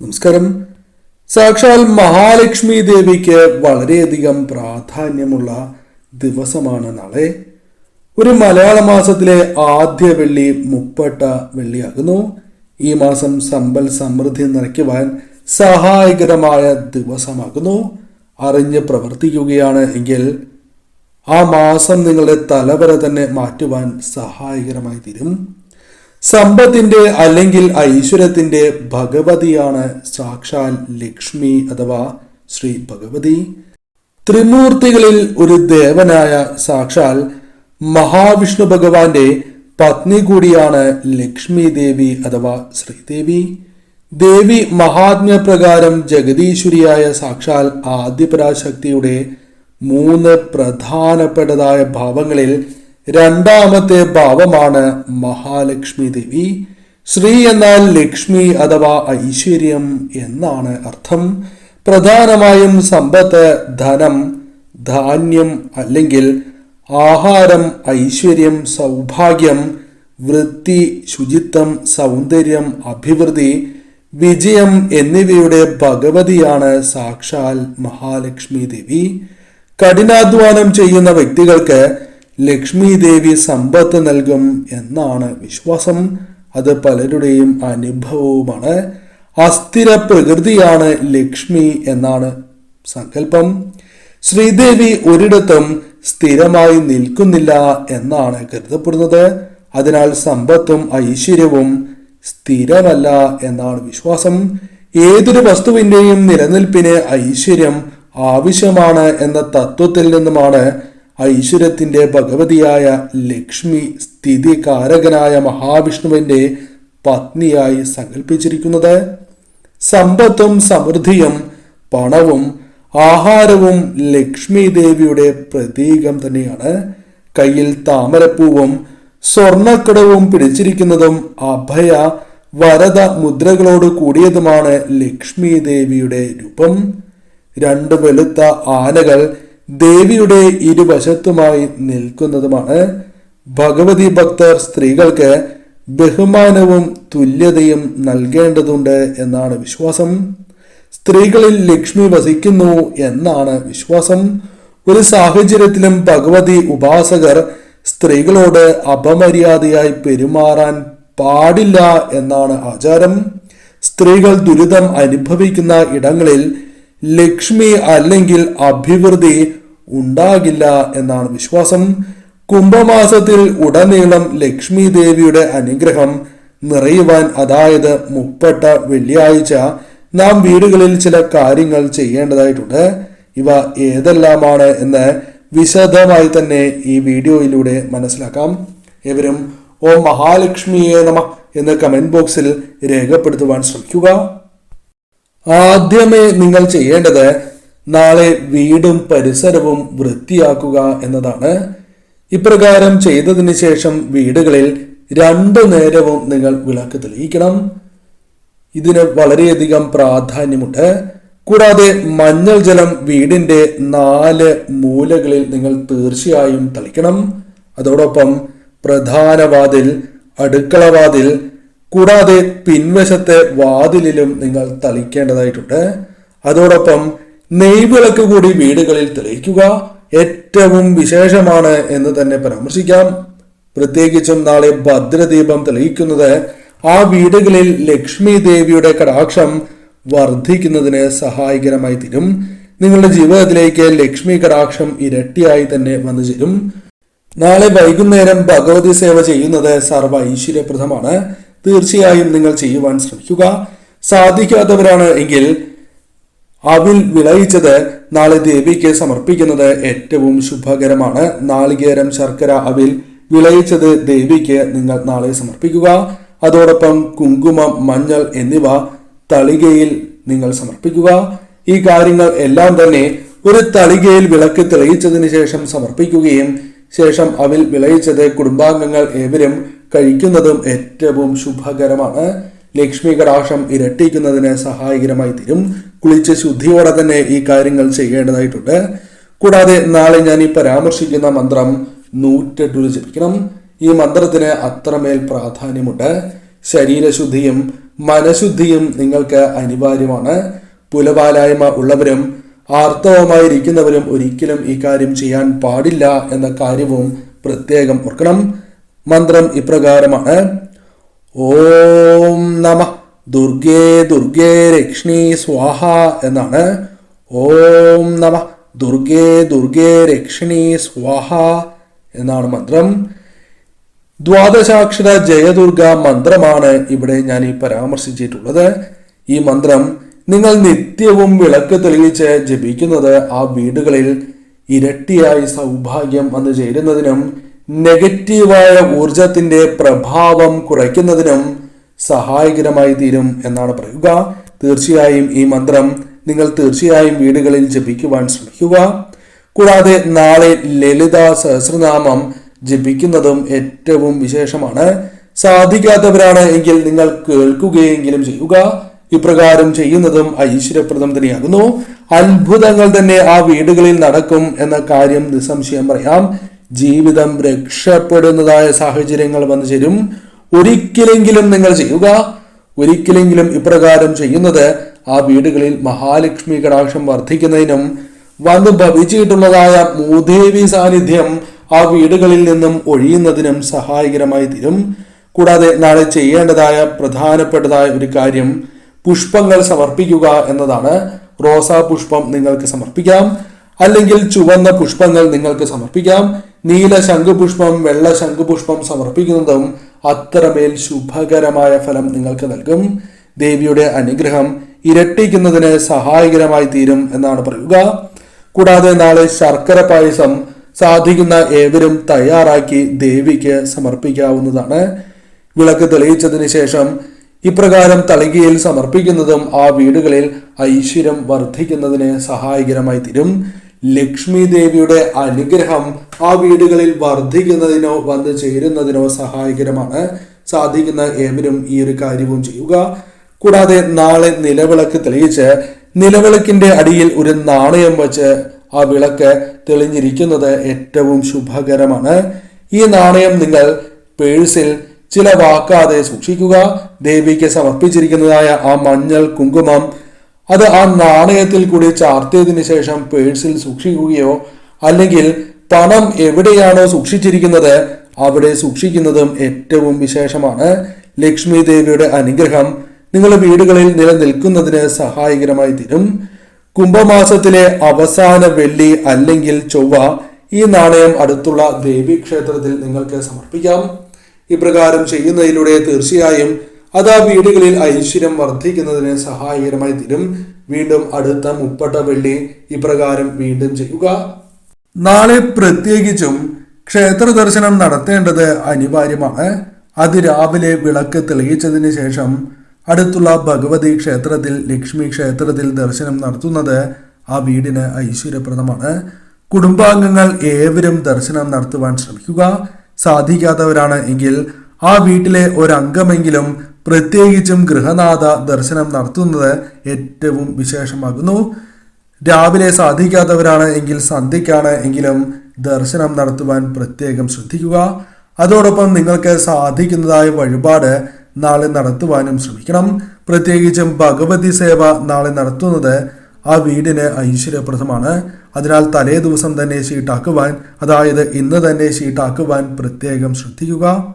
നമസ്കാരം. സാക്ഷാൽ മഹാലക്ഷ്മി ദേവിക്ക് വളരെയധികം പ്രാധാന്യമുള്ള ദിവസമാണ് നാളെ. ഒരു മലയാള മാസത്തിലെ ആദ്യ വെള്ളി മുപ്പട്ട വെള്ളിയാകുന്നു. ഈ മാസം സമ്പൽ സമൃദ്ധി നിറയ്ക്കുവാൻ സഹായകരമായ ദിവസമാകുന്നു. അറിഞ്ഞ് പ്രവർത്തിക്കുകയാണ് എങ്കിൽ ആ മാസം നിങ്ങളുടെ തലവര തന്നെ മാറ്റുവാൻ സഹായകരമായി തീരും. സമ്പത്തിന്റെ അല്ലെങ്കിൽ ഐശ്വര്യത്തിന്റെ ഭഗവതിയാണ് സാക്ഷാൽ ലക്ഷ്മി അഥവാ ശ്രീ ഭഗവതി. ത്രിമൂർത്തികളിൽ ഒരു ദേവനായ സാക്ഷാൽ മഹാവിഷ്ണു ഭഗവാന്റെ പത്നി കൂടിയാണ് ലക്ഷ്മി ദേവി അഥവാ ശ്രീദേവി ദേവി. മഹാത്മ്യപ്രകാരം ജഗദീശ്വരിയായ സാക്ഷാൽ ആദ്യപരാശക്തിയുടെ മൂന്ന് പ്രധാനപ്പെട്ടതായ ഭാവങ്ങളിൽ രണ്ടാമത്തെ ഭാവമാണ് മഹാലക്ഷ്മി ദേവി. ശ്രീ എന്നാൽ ലക്ഷ്മി അഥവാ ഐശ്വര്യം എന്നാണ് അർത്ഥം. പ്രധാനമായും സമ്പത്ത് ധനം ധാന്യം അല്ലെങ്കിൽ ആഹാരം ഐശ്വര്യം സൗഭാഗ്യം വൃത്തി ശുചിത്വം സൗന്ദര്യം അഭിവൃദ്ധി വിജയം എന്നിവയുടെ ഭഗവതിയാണ് സാക്ഷാൽ മഹാലക്ഷ്മി ദേവി. കഠിനാധ്വാനം ചെയ്യുന്ന വ്യക്തികൾക്ക് ലക്ഷ്മി ദേവി സമ്പത്ത് നൽകും എന്നാണ് വിശ്വാസം. അത് പലരുടെയും അനുഭവവുമാണ്. അസ്ഥിര പ്രകൃതിയാണ് ലക്ഷ്മി എന്നാണ് സങ്കല്പം. ശ്രീദേവി ഒരിടത്തും സ്ഥിരമായി നിൽക്കുന്നില്ല എന്നാണ് കരുതപ്പെടുന്നത്. അതിനാൽ സമ്പത്തും ഐശ്വര്യവും സ്ഥിരമല്ല എന്നാണ് വിശ്വാസം. ഏതൊരു വസ്തുവിന്റെയും നിലനിൽപ്പിന് ഐശ്വര്യം ആവശ്യമാണ് എന്ന തത്വത്തിൽ നിന്നുമാണ് ഐശ്വര്യത്തിന്റെ ഭഗവതിയായ ലക്ഷ്മി സ്ഥിതികാരകനായ മഹാവിഷ്ണുവിന്റെ പത്നിയായി സങ്കല്പിച്ചിരിക്കുന്നത് സമ്പത്തും സമൃദ്ധിയും പണവും ആഹാരവും ലക്ഷ്മി ദേവിയുടെ പ്രതീകം തന്നെയാണ്. കയ്യിൽ താമരപ്പൂവും സ്വർണക്കടവും പിടിച്ചിരിക്കുന്നതും അഭയ വരദ മുദ്രകളോട് കൂടിയതുമാണ് ലക്ഷ്മി ദേവിയുടെ രൂപം. രണ്ട് വെളുത്ത ആനകൾ ദേവിയുടെ ഇരുവശത്തുമായി നിൽക്കുന്നതുമാണ് ഭഗവതി ഭക്തർ സ്ത്രീകൾക്ക് ബഹുമാനവും തുല്യതയും നൽകേണ്ടതുണ്ട് എന്നാണ് വിശ്വാസം. സ്ത്രീകളിൽ ലക്ഷ്മി വസിക്കുന്നു എന്നാണ് വിശ്വാസം. ഒരു സാഹചര്യത്തിലും ഭഗവതി ഉപാസകർ സ്ത്രീകളോട് അപമര്യാദയായി പെരുമാറാൻ പാടില്ല എന്നാണ് ആചാരം. സ്ത്രീകൾ ദുരിതം അനുഭവിക്കുന്ന ഇടങ്ങളിൽ ലക്ഷ്മി അല്ലെങ്കിൽ അഭിവൃദ്ധി ഉണ്ടാകില്ല എന്നാണ് വിശ്വാസം. കുംഭമാസത്തിൽ ഉടനീളം ലക്ഷ്മി ദേവിയുടെ അനുഗ്രഹം നിറയുവാൻ അതായത് മുപ്പട്ട വെള്ളിയാഴ്ച നാം വീടുകളിൽ ചില കാര്യങ്ങൾ ചെയ്യേണ്ടതായിട്ടുണ്ട്. ഇവ ഏതെല്ലാമാണ് എന്ന് വിശദമായി തന്നെ ഈ വീഡിയോയിലൂടെ മനസ്സിലാക്കാം. ഏവരും ഓ മഹാലക്ഷ്മിയെ നമ എന്ന് കമന്റ് ബോക്സിൽ രേഖപ്പെടുത്തുവാൻ ശ്രമിക്കുക. ആദ്യമേ നിങ്ങൾ ചെയ്യേണ്ടത് നാളെ വീടും പരിസരവും വൃത്തിയാക്കുക എന്നതാണ്. ഇപ്രകാരം ചെയ്തതിന് ശേഷം വീടുകളിൽ രണ്ടു നേരവും നിങ്ങൾ വിളക്ക് തെളിയിക്കണം. ഇതിന് വളരെയധികം പ്രാധാന്യമുണ്ട്. കൂടാതെ മഞ്ഞൾ ജലം വീടിന്റെ നാല് മൂലകളിൽ നിങ്ങൾ തീർച്ചയായും തളിക്കണം. അതോടൊപ്പം പ്രധാന വാതിൽ അടുക്കള വാതിൽ കൂടാതെ പിൻവശത്തെ വാതിലിലും നിങ്ങൾ തളിക്കേണ്ടതായിട്ടുണ്ട്. അതോടൊപ്പം നെയ്വിളക്ക് കൂടി വീടുകളിൽ തെളിയിക്കുക ഏറ്റവും വിശേഷമാണ് എന്ന് തന്നെ പരാമർശിക്കാം. പ്രത്യേകിച്ചും നാളെ ഭദ്രദീപം തെളിയിക്കുന്നത് ആ വീടുകളിൽ ലക്ഷ്മി ദേവിയുടെ കടാക്ഷം വർദ്ധിക്കുന്നതിന് സഹായകരമായി തീരും. നിങ്ങളുടെ ജീവിതത്തിലേക്ക് ലക്ഷ്മി കടാക്ഷം ഇരട്ടിയായി തന്നെ വന്നു ചേരും. നാളെ വൈകുന്നേരം ഭഗവതി സേവ ചെയ്യുന്നത് സർവ ഐശ്വര്യപ്രദമാണ്. തീർച്ചയായും നിങ്ങൾ ചെയ്യുവാൻ ശ്രമിക്കുക. സാധിക്കാത്തവരാണ് എങ്കിൽ അവിൽ വിളയിച്ചത് നാളെ ദേവിക്ക് സമർപ്പിക്കുന്നത് ഏറ്റവും ശുഭകരമാണ്. നാളികേരം ശർക്കര അവിൽ വിളയിച്ചത് ദേവിക്ക് നിങ്ങൾ നാളെ സമർപ്പിക്കുക. അതോടൊപ്പം കുങ്കുമം മഞ്ഞൾ എന്നിവ തളികയിൽ നിങ്ങൾ സമർപ്പിക്കുക. ഈ കാര്യങ്ങൾ എല്ലാം തന്നെ ഒരു തളികയിൽ വിളക്ക് തെളിയിച്ചതിന് ശേഷം സമർപ്പിക്കുകയും ശേഷം അവിൽ വിളയിച്ചത് കുടുംബാംഗങ്ങൾ ഏവരും കഴിക്കുന്നതും ഏറ്റവും ശുഭകരമാണ്. ലക്ഷ്മി കടാക്ഷം ഇരട്ടിക്കുന്നതിന് സഹായകരമായി തീരും. കുളിച്ച് ശുദ്ധിയോടെ തന്നെ ഈ കാര്യങ്ങൾ ചെയ്യേണ്ടതായിട്ടുണ്ട്. കൂടാതെ നാളെ ഞാൻ ഈ പരാമർശിക്കുന്ന മന്ത്രം നൂറ്റെട്ടു ജപിക്കണം. ഈ മന്ത്രത്തിന് അത്രമേൽ പ്രാധാന്യമുണ്ട്. ശരീരശുദ്ധിയും മനഃശുദ്ധിയും നിങ്ങൾക്ക് അനിവാര്യമാണ്. പുലപാലായ്മ ഉള്ളവരും ആർത്തവമായിരിക്കുന്നവരും ഒരിക്കലും ഈ കാര്യം ചെയ്യാൻ പാടില്ല എന്ന കാര്യവും പ്രത്യേകം ഓർക്കണം. മന്ത്രം ഇപ്രകാരമാണ്. ഓം നമ. ദുർഗേ ദുർഗേ രക്ഷ്ണി സ്വാഹ എന്നാണ്. ഓം നമ. ദുർഗേ ദുർഗേ രക്ഷ്ണി സ്വാഹ എന്നാണ് മന്ത്രം. ദ്വാദശാക്ഷര ജയദുർഗ മന്ത്രമാണ് ഇവിടെ ഞാൻ ഈ പരാമർശിച്ചിട്ടുള്ളത്. ഈ മന്ത്രം നിങ്ങൾ നിത്യവും വിളക്ക് തെളിയിച്ച് ജപിക്കുന്നത് ആ വീടുകളിൽ ഇരട്ടിയായി സൗഭാഗ്യം വന്നു ചേരുന്നതിനും നെഗറ്റീവായ ഊർജത്തിന്റെ പ്രഭാവം കുറയ്ക്കുന്നതിനും സഹായകരമായി തീരും എന്നാണ് പറയുക. തീർച്ചയായും ഈ മന്ത്രം നിങ്ങൾ തീർച്ചയായും വീടുകളിൽ ജപിക്കുവാൻ ശ്രമിക്കുക. കൂടാതെ നാളെ ലളിത സഹസ്രനാമം ജപിക്കുന്നതും ഏറ്റവും വിശേഷമാണ്. സാധിക്കാത്തവരാണ് എങ്കിൽ നിങ്ങൾ കേൾക്കുകയെങ്കിലും ചെയ്യുക. ഇപ്രകാരം ചെയ്യുന്നതും ഐശ്വര്യപ്രദം തന്നെയാകുന്നു. അത്ഭുതങ്ങൾ തന്നെ ആ വീടുകളിൽ നടക്കും എന്ന കാര്യം നിസ്സംശയം പറയാം. ജീവിതം രക്ഷപ്പെടുന്നതായ സാഹചര്യങ്ങൾ വന്നു ചേരും. ഒരിക്കലെങ്കിലും നിങ്ങൾ ചെയ്യുക. ഒരിക്കലെങ്കിലും ഇപ്രകാരം ചെയ്യുന്നത് ആ വീടുകളിൽ മഹാലക്ഷ്മി കടാക്ഷം വർദ്ധിക്കുന്നതിനും വന്ന് ഭവിച്ചിട്ടുള്ളതായ മൂദേവി സാന്നിധ്യം ആ വീടുകളിൽ നിന്നും ഒഴിയുന്നതിനും സഹായകരമായി തീരും. കൂടാതെ നാളെ ചെയ്യേണ്ടതായ പ്രധാനപ്പെട്ടതായ ഒരു കാര്യം പുഷ്പങ്ങൾ സമർപ്പിക്കുക എന്നതാണ്. റോസാ പുഷ്പം നിങ്ങൾക്ക് സമർപ്പിക്കാം. അല്ലെങ്കിൽ ചുവന്ന പുഷ്പങ്ങൾ നിങ്ങൾക്ക് സമർപ്പിക്കാം. നീല ശംഖുപുഷ്പം വെള്ള ശംഖുപുഷ്പം സമർപ്പിക്കുന്നതും അത്രമേൽ ശുഭകരമായ ഫലം നിങ്ങൾക്ക് നൽകും. ദേവിയുടെ അനുഗ്രഹം ഇരട്ടിക്കുന്നതിന് സഹായകരമായി തീരും എന്നാണ് പറയുക. കൂടാതെ നാളെ ശർക്കര പായസം സാധിക്കുന്ന ഏവരും തയ്യാറാക്കി ദേവിക്ക് സമർപ്പിക്കാവുന്നതാണ്. വിളക്ക് തെളിയിച്ചതിന് ശേഷം ഇപ്രകാരം തളികയിൽ സമർപ്പിക്കുന്നതും ആ വീടുകളിൽ ഐശ്വര്യം വർദ്ധിക്കുന്നതിന് സഹായകരമായി തീരും. ലക്ഷ്മി ദേവിയുടെ അനുഗ്രഹം ആ വീടുകളിൽ വർദ്ധിക്കുന്നതിനോ വന്നു ചേരുന്നതിനോ സഹായകരമാണ്. സാധിക്കുന്ന ഏവരും ഈ ഒരു കാര്യവും ചെയ്യുക. കൂടാതെ നാളെ നിലവിളക്ക് തെളിയിച്ച് നിലവിളക്കിന്റെ അടിയിൽ ഒരു നാണയം വച്ച് ആ വിളക്ക് തെളിഞ്ഞിരിക്കുന്നത് ഏറ്റവും ശുഭകരമാണ്. ഈ നാണയം നിങ്ങൾ പേഴ്സിൽ ചിലവാക്കാതെ സൂക്ഷിക്കുക. ദേവിക്ക് സമർപ്പിച്ചിരിക്കുന്നതായ ആ മഞ്ഞൾ കുങ്കുമം അത് ആ നാണയത്തിൽ കൂടി ചാർത്തിയതിന് ശേഷം പേഴ്സിൽ സൂക്ഷിക്കുകയോ അല്ലെങ്കിൽ പണം എവിടെയാണോ സൂക്ഷിച്ചിരിക്കുന്നത് അവിടെ സൂക്ഷിക്കുന്നതും ഏറ്റവും വിശേഷമാണ്. ലക്ഷ്മി ദേവിയുടെ അനുഗ്രഹം നിങ്ങളുടെ വീടുകളിൽ നിലനിൽക്കുന്നതിന് സഹായകരമായി തീരും. കുംഭമാസത്തിലെ അവസാന വെള്ളി അല്ലെങ്കിൽ ചൊവ്വ ഈ നാണയം അടുത്തുള്ള ദേവീക്ഷേത്രത്തിൽ നിങ്ങൾക്ക് സമർപ്പിക്കാം. ഇപ്രകാരം ചെയ്യുന്നതിലൂടെ തീർച്ചയായും അത് ആ വീടുകളിൽ ഐശ്വര്യം വർദ്ധിക്കുന്നതിന് സഹായകരമായി തീരും. വീണ്ടും അടുത്ത മുപ്പട്ട വെള്ളി ഇപ്രകാരം വീണ്ടും ചെയ്യുക. നാളെ പ്രത്യേകിച്ചും ക്ഷേത്ര ദർശനം നടത്തേണ്ടത് അനിവാര്യമാണ്. അതിരാവിലെ വിളക്ക് തെളിയിച്ചതിന് ശേഷം അടുത്തുള്ള ഭഗവതി ക്ഷേത്രത്തിൽ ലക്ഷ്മി ക്ഷേത്രത്തിൽ ദർശനം നടത്തുന്നത് ആ വീടിന് ഐശ്വര്യപ്രദമാണ്. കുടുംബാംഗങ്ങൾ ഏവരും ദർശനം നടത്തുവാൻ ശ്രമിക്കുക. സാധിക്കാത്തവരാണ് എങ്കിൽ ആ വീട്ടിലെ ഒരംഗമെങ്കിലും പ്രത്യേകിച്ചും ഗൃഹനാഥ ദർശനം നടത്തുന്നത് ഏറ്റവും വിശേഷമാകുന്നു. രാവിലെ സാധിക്കാത്തവരാണ് എങ്കിൽ സന്ധ്യയ്ക്കാണ് എങ്കിലും ദർശനം നടത്തുവാൻ പ്രത്യേകം ശ്രദ്ധിക്കുക. അതോടൊപ്പം നിങ്ങൾക്ക് സാധിക്കുന്നതായ വഴിപാട് നാളെ നടത്തുവാനും ശ്രമിക്കണം. പ്രത്യേകിച്ചും ഭഗവതി സേവ നാളെ നടത്തുന്നത് ആ വീടിന് ഐശ്വര്യപ്രദമാണ്. അതിനാൽ തലേ ദിവസം തന്നെ ഷീട്ടാക്കുവാൻ അതായത് ഇന്ന് തന്നെ ഷീട്ടാക്കുവാൻ പ്രത്യേകം ശ്രദ്ധിക്കുക.